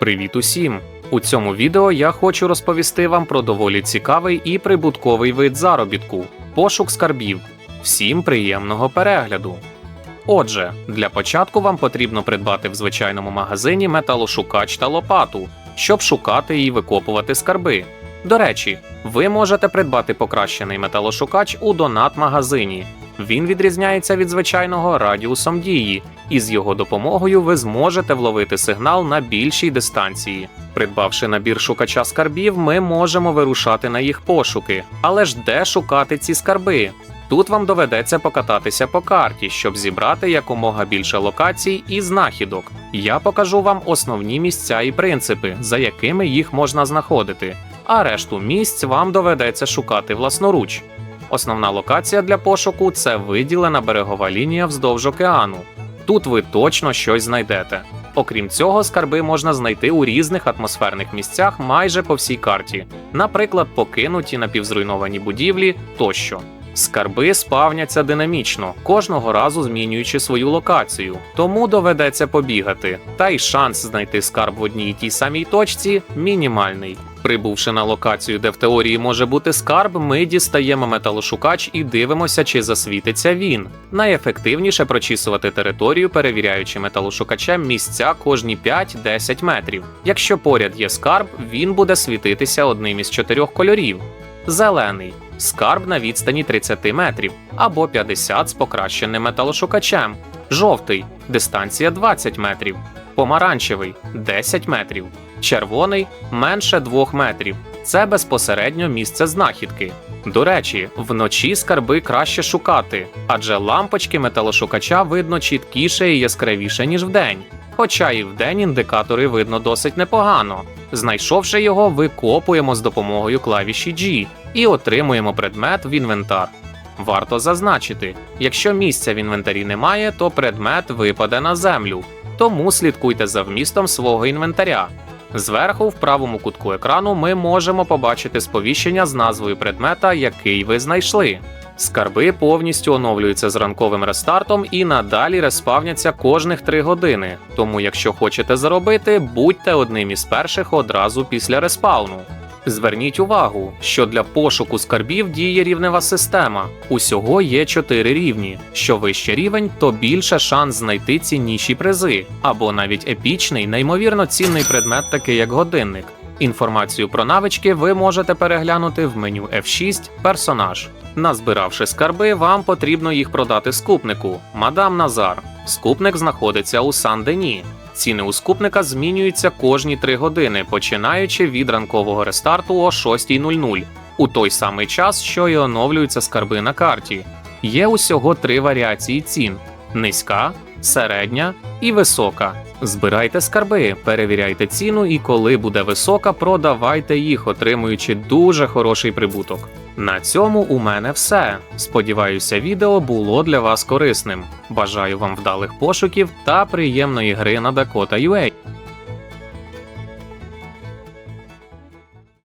Привіт усім! У цьому відео я хочу розповісти вам про доволі цікавий і прибутковий вид заробітку пошук скарбів. Всім приємного перегляду. Отже, для початку вам потрібно придбати в звичайному магазині металошукач та лопату, щоб шукати і викопувати скарби. До речі, ви можете придбати покращений металошукач у донат-магазині. Він відрізняється від звичайного радіусом дії, і з його допомогою ви зможете вловити сигнал на більшій дистанції. Придбавши набір шукача скарбів, ми можемо вирушати на їх пошуки. Але ж де шукати ці скарби? Тут вам доведеться покататися по карті, щоб зібрати якомога більше локацій і знахідок. Я покажу вам основні місця і принципи, за якими їх можна знаходити, а решту місць вам доведеться шукати власноруч. Основна локація для пошуку це виділена берегова лінія вздовж океану. Тут ви точно щось знайдете. Окрім цього, скарби можна знайти у різних атмосферних місцях майже по всій карті, наприклад, покинуті напівзруйновані будівлі тощо. Скарби спавняться динамічно, кожного разу змінюючи свою локацію, тому доведеться побігати. Та й шанс знайти скарб в одній і тій самій точці мінімальний. Прибувши на локацію, де в теорії може бути скарб, ми дістаємо металошукач і дивимося, чи засвітиться він. Найефективніше прочісувати територію, перевіряючи металошукачем місця кожні 5-10 метрів. Якщо поряд є скарб, він буде світитися одним із чотирьох кольорів: зелений скарб на відстані 30 метрів або 50 з покращеним металошукачем, жовтий дистанція 20 метрів, помаранчевий 10 метрів, червоний менше 2 метрів. Це безпосередньо місце знахідки. До речі, вночі скарби краще шукати, адже лампочки металошукача видно чіткіше і яскравіше, ніж вдень. Хоча і вдень індикатори видно досить непогано. Знайшовши його, викопуємо з допомогою клавіші G і отримуємо предмет в інвентар. Варто зазначити, якщо місця в інвентарі немає, то предмет випаде на землю, тому слідкуйте за вмістом свого інвентаря. Зверху, в правому кутку екрану, ми можемо побачити сповіщення з назвою предмета, який ви знайшли. Скарби повністю оновлюються з ранковим рестартом і надалі респавняться кожних 3 години. Тому, якщо хочете заробити, будьте одним із перших одразу після респауну. Зверніть увагу, що для пошуку скарбів діє рівнева система. Усього є 4 рівні. Що вище рівень, то більше шанс знайти цінніші призи, або навіть епічний, неймовірно цінний предмет, такий як годинник. Інформацію про навички ви можете переглянути в меню F6 Персонаж. Назбиравши скарби, вам потрібно їх продати скупнику Мадам Назар. Скупник знаходиться у Сан-Дені. Ціни у скупника змінюються кожні 3 години, починаючи від ранкового рестарту о 6.00, у той самий час, що і оновлюються скарби на карті. Є усього три варіації цін: низька, середня і висока. Збирайте скарби, перевіряйте ціну, і коли буде висока, продавайте їх, отримуючи дуже хороший прибуток. На цьому у мене все. Сподіваюся, відео було для вас корисним. Бажаю вам вдалих пошуків та приємної гри на Dakota.ua.